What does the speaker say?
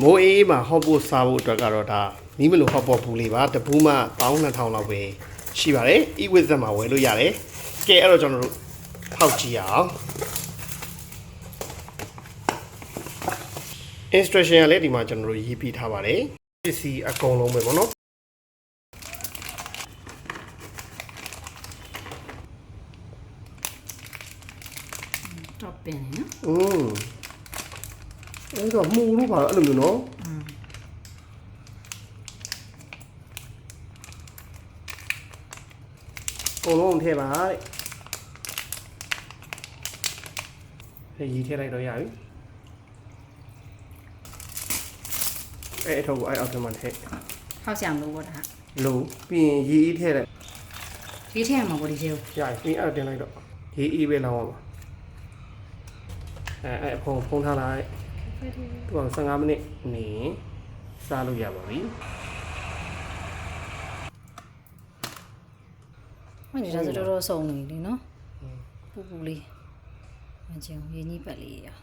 မိုးအေးအေးမှာဟော့ပို့စားဖို့အတွက်ကတော့ဒါနီးမလို့ဟော့ပေါ့ဘူးလေးပါတပူးမှ12000လောက်ပဲရှိပါတယ် e-with မှာဝယ်လို့ရတယ်ကဲအဲ့တော့ကျွန်တော်တို့ဖောက်ကြည့်ရအောင် instruction ကလည်းဒီမှာကျွန်တော်တို့ရေးပြထားပါတယ်ပစ္စည်းအကုန်လုံးပဲပေါ့နော်တော့ပင်နေနော်อืม အဲ့တော့မှုလို့ပါတော့အဲ့လိုမျိုးနော်အကုန်လုံးထည့်ပါတဲ့ဟဲ့ရေးထည့်လိုက်တော့ရပြီအဲ့အထုပ်ကိုအဲ့အောက်ထဲမှာထည့်ဟောက်ဆရာမလို့ပေါ့ဒါလို့ပြီးရင်ရေးအေးထည့်လိုက်ရေးထည့်ရမှာပေါ့ဒီကျဲကိုရပြီပြီးရင်အဲ့ဒါတင်လိုက်တော့ရေးအေးပဲလောင်းအောင်ပါအဲအဲ့ဖုန်းဖုန်းထားလိုက် သူက15မိနစ်နေရင်စားလို့ရပါပြီဟောဒီဒါဆိုတော်တော်စုံနေလေနော်ပူပူလေးမကျင်ဘူးရင်းကြီးပတ်လေးရအောင်